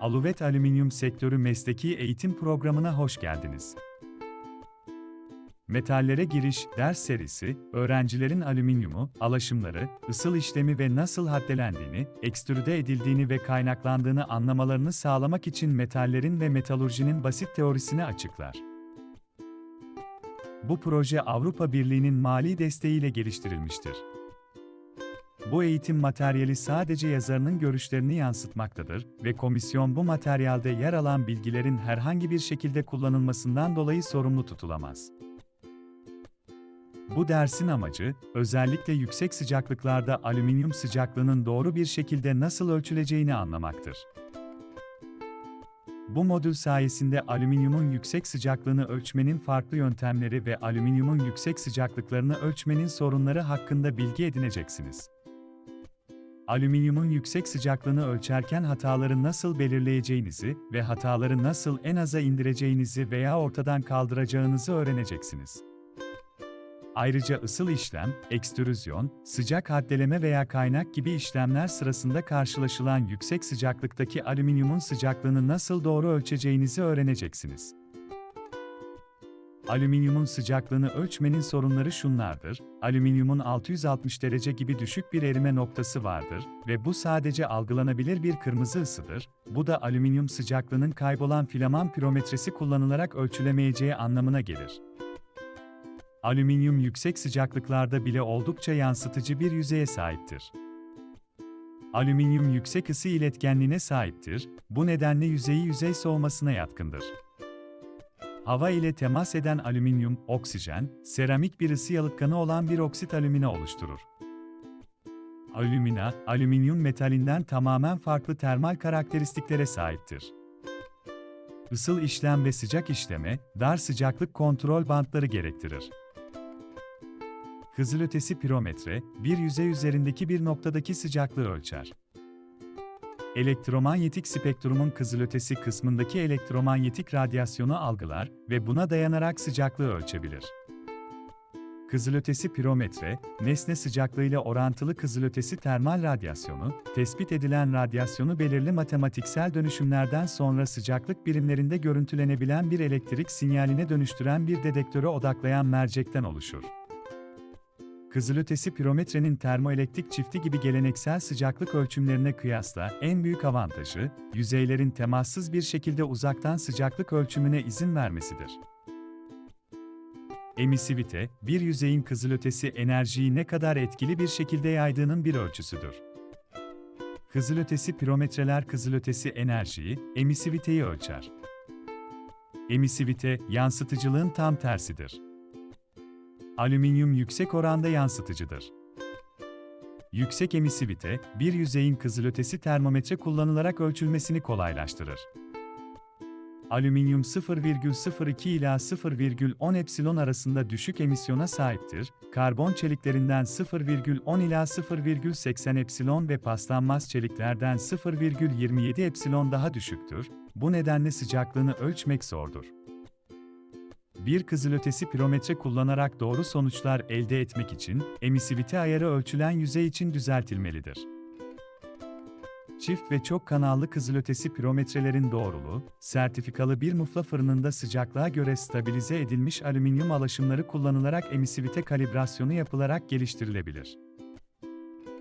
Aluvet Alüminyum Sektörü Mesleki Eğitim Programı'na hoş geldiniz. Metallere Giriş ders serisi, öğrencilerin alüminyumu, alaşımları, ısıl işlemi ve nasıl haddelendiğini, ekstrüde edildiğini ve kaynaklandığını anlamalarını sağlamak için metallerin ve metalurjinin basit teorisini açıklar. Bu proje Avrupa Birliği'nin mali desteğiyle geliştirilmiştir. Bu eğitim materyali sadece yazarının görüşlerini yansıtmaktadır ve komisyon bu materyalde yer alan bilgilerin herhangi bir şekilde kullanılmasından dolayı sorumlu tutulamaz. Bu dersin amacı, özellikle yüksek sıcaklıklarda alüminyum sıcaklığının doğru bir şekilde nasıl ölçüleceğini anlamaktır. Bu modül sayesinde alüminyumun yüksek sıcaklığını ölçmenin farklı yöntemleri ve alüminyumun yüksek sıcaklıklarını ölçmenin sorunları hakkında bilgi edineceksiniz. Alüminyumun yüksek sıcaklığını ölçerken hataları nasıl belirleyeceğinizi ve hataları nasıl en aza indireceğinizi veya ortadan kaldıracağınızı öğreneceksiniz. Ayrıca ısıl işlem, ekstrüzyon, sıcak haddeleme veya kaynak gibi işlemler sırasında karşılaşılan yüksek sıcaklıktaki alüminyumun sıcaklığını nasıl doğru ölçeceğinizi öğreneceksiniz. Alüminyumun sıcaklığını ölçmenin sorunları şunlardır. Alüminyumun 660 derece gibi düşük bir erime noktası vardır ve bu sadece algılanabilir bir kırmızı ısıdır. Bu da alüminyum sıcaklığının kaybolan filaman pirometresi kullanılarak ölçülemeyeceği anlamına gelir. Alüminyum yüksek sıcaklıklarda bile oldukça yansıtıcı bir yüzeye sahiptir. Alüminyum yüksek ısı iletkenliğine sahiptir, bu nedenle yüzeyi yüzey soğumasına yatkındır. Hava ile temas eden alüminyum, oksijen, seramik bir ısı yalıtkanı olan bir oksit alümina oluşturur. Alümina, alüminyum metalinden tamamen farklı termal karakteristiklere sahiptir. Isıl işlem ve sıcak işleme, dar sıcaklık kontrol bantları gerektirir. Kızılötesi pirometre, bir yüzey üzerindeki bir noktadaki sıcaklığı ölçer. Elektromanyetik spektrumun kızılötesi kısmındaki elektromanyetik radyasyonu algılar ve buna dayanarak sıcaklığı ölçebilir. Kızılötesi pirometre, nesne sıcaklığıyla orantılı kızılötesi termal radyasyonu, tespit edilen radyasyonu belirli matematiksel dönüşümlerden sonra sıcaklık birimlerinde görüntülenebilen bir elektrik sinyaline dönüştüren bir dedektöre odaklayan mercekten oluşur. Kızılötesi pirometrenin termoelektrik çifti gibi geleneksel sıcaklık ölçümlerine kıyasla en büyük avantajı, yüzeylerin temassız bir şekilde uzaktan sıcaklık ölçümüne izin vermesidir. Emisivite, bir yüzeyin kızılötesi enerjiyi ne kadar etkili bir şekilde yaydığının bir ölçüsüdür. Kızılötesi pirometreler kızılötesi enerjiyi, emisiviteyi ölçer. Emisivite, yansıtıcılığın tam tersidir. Alüminyum yüksek oranda yansıtıcıdır. Yüksek emisivite, bir yüzeyin kızılötesi termometre kullanılarak ölçülmesini kolaylaştırır. Alüminyum 0,02 ila 0,10 epsilon arasında düşük emisyona sahiptir. Karbon çeliklerinden 0,10 ila 0,80 epsilon ve paslanmaz çeliklerden 0,27 epsilon daha düşüktür. Bu nedenle sıcaklığını ölçmek zordur. Bir kızılötesi pirometre kullanarak doğru sonuçlar elde etmek için emisivite ayarı ölçülen yüzey için düzeltilmelidir. Çift ve çok kanallı kızılötesi pirometrelerin doğruluğu, sertifikalı bir mufla fırınında sıcaklığa göre stabilize edilmiş alüminyum alaşımları kullanılarak emisivite kalibrasyonu yapılarak geliştirilebilir.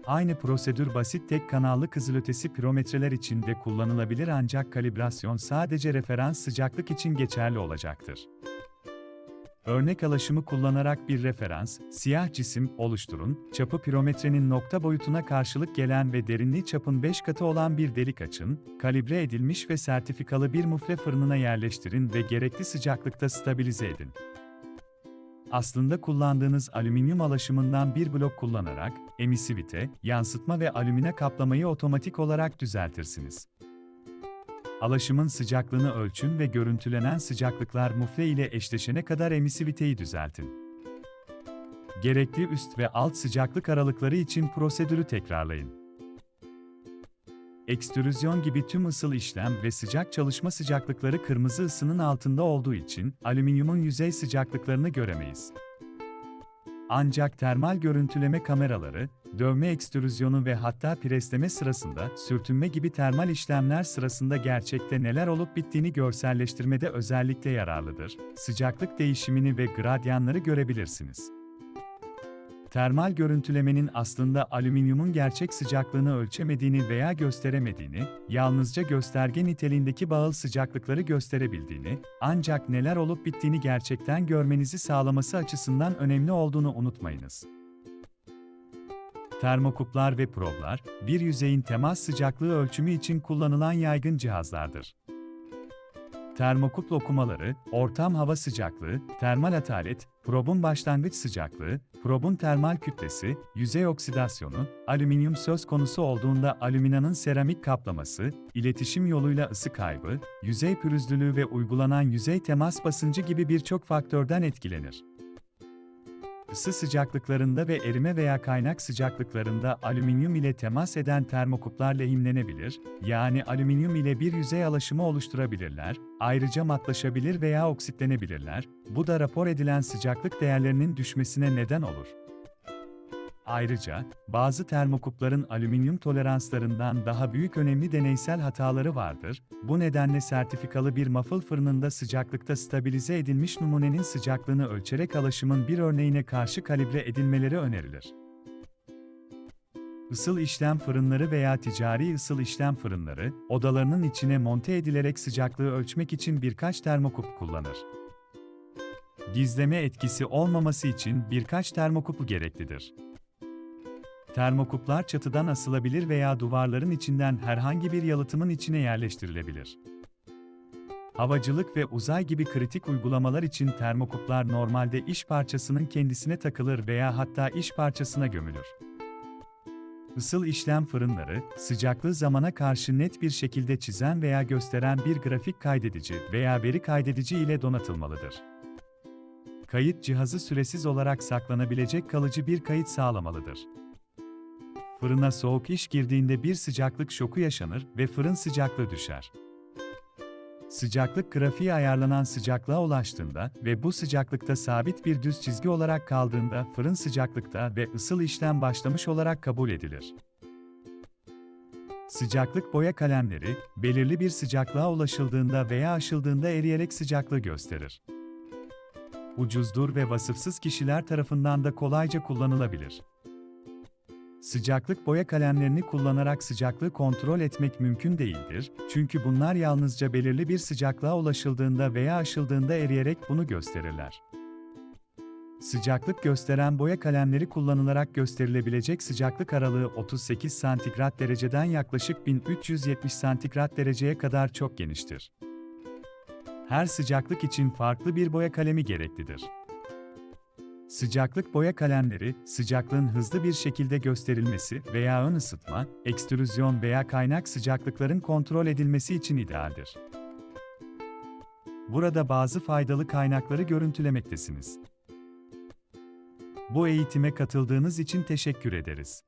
Aynı prosedür basit tek kanallı kızılötesi pirometreler için de kullanılabilir ancak kalibrasyon sadece referans sıcaklık için geçerli olacaktır. Örnek alaşımı kullanarak bir referans, siyah cisim oluşturun, çapı pirometrenin nokta boyutuna karşılık gelen ve derinliği çapın 5 katı olan bir delik açın, kalibre edilmiş ve sertifikalı bir mufle fırınına yerleştirin ve gerekli sıcaklıkta stabilize edin. Aslında kullandığınız alüminyum alaşımından bir blok kullanarak, emisivite, yansıtma ve alümine kaplamayı otomatik olarak düzeltirsiniz. Alaşımın sıcaklığını ölçün ve görüntülenen sıcaklıklar mufle ile eşleşene kadar emisiviteyi düzeltin. Gerekli üst ve alt sıcaklık aralıkları için prosedürü tekrarlayın. Ekstrüzyon gibi tüm ısıl işlem ve sıcak çalışma sıcaklıkları kırmızı ısının altında olduğu için alüminyumun yüzey sıcaklıklarını göremeyiz. Ancak termal görüntüleme kameraları, dövme ekstrüzyonu ve hatta presleme sırasında sürtünme gibi termal işlemler sırasında gerçekte neler olup bittiğini görselleştirmede özellikle yararlıdır. Sıcaklık değişimini ve gradyanları görebilirsiniz. Termal görüntülemenin aslında alüminyumun gerçek sıcaklığını ölçemediğini veya gösteremediğini, yalnızca gösterge niteliğindeki bağıl sıcaklıkları gösterebildiğini, ancak neler olup bittiğini gerçekten görmenizi sağlaması açısından önemli olduğunu unutmayınız. Termokuplar ve problar, bir yüzeyin temas sıcaklığı ölçümü için kullanılan yaygın cihazlardır. Termokup okumaları, ortam hava sıcaklığı, termal atalet, probun başlangıç sıcaklığı, probun termal kütlesi, yüzey oksidasyonu, alüminyum söz konusu olduğunda alüminanın seramik kaplaması, iletişim yoluyla ısı kaybı, yüzey pürüzlülüğü ve uygulanan yüzey temas basıncı gibi birçok faktörden etkilenir. Isı sıcaklıklarında ve erime veya kaynak sıcaklıklarında alüminyum ile temas eden termokuplar lehimlenebilir, yani alüminyum ile bir yüzey alaşımı oluşturabilirler, ayrıca matlaşabilir veya oksitlenebilirler, bu da rapor edilen sıcaklık değerlerinin düşmesine neden olur. Ayrıca, bazı termokupların alüminyum toleranslarından daha büyük önemli deneysel hataları vardır. Bu nedenle sertifikalı bir muffle fırınında sıcaklıkta stabilize edilmiş numunenin sıcaklığını ölçerek alaşımın bir örneğine karşı kalibre edilmeleri önerilir. Isıl işlem fırınları veya ticari ısıl işlem fırınları, odalarının içine monte edilerek sıcaklığı ölçmek için birkaç termokup kullanır. Gizleme etkisi olmaması için birkaç termokupu gereklidir. Termokuplar çatıdan asılabilir veya duvarların içinden herhangi bir yalıtımın içine yerleştirilebilir. Havacılık ve uzay gibi kritik uygulamalar için termokuplar normalde iş parçasının kendisine takılır veya hatta iş parçasına gömülür. Isıl işlem fırınları, sıcaklığı zamana karşı net bir şekilde çizen veya gösteren bir grafik kaydedici veya veri kaydedici ile donatılmalıdır. Kayıt cihazı süresiz olarak saklanabilecek kalıcı bir kayıt sağlamalıdır. Fırına soğuk iş girdiğinde bir sıcaklık şoku yaşanır ve fırın sıcaklığı düşer. Sıcaklık grafiği ayarlanan sıcaklığa ulaştığında ve bu sıcaklıkta sabit bir düz çizgi olarak kaldığında fırın sıcaklıkta ve ısıl işlem başlamış olarak kabul edilir. Sıcaklık boya kalemleri, belirli bir sıcaklığa ulaşıldığında veya aşıldığında eriyerek sıcaklığı gösterir. Ucuzdur ve vasıfsız kişiler tarafından da kolayca kullanılabilir. Sıcaklık boya kalemlerini kullanarak sıcaklığı kontrol etmek mümkün değildir, çünkü bunlar yalnızca belirli bir sıcaklığa ulaşıldığında veya aşıldığında eriyerek bunu gösterirler. Sıcaklık gösteren boya kalemleri kullanılarak gösterilebilecek sıcaklık aralığı 38 santigrat dereceden yaklaşık 1370 santigrat dereceye kadar çok geniştir. Her sıcaklık için farklı bir boya kalemi gereklidir. Sıcaklık boya kalemleri, sıcaklığın hızlı bir şekilde gösterilmesi veya ön ısıtma, ekstrüzyon veya kaynak sıcaklıkların kontrol edilmesi için idealdir. Burada bazı faydalı kaynakları görüntülemektesiniz. Bu eğitime katıldığınız için teşekkür ederiz.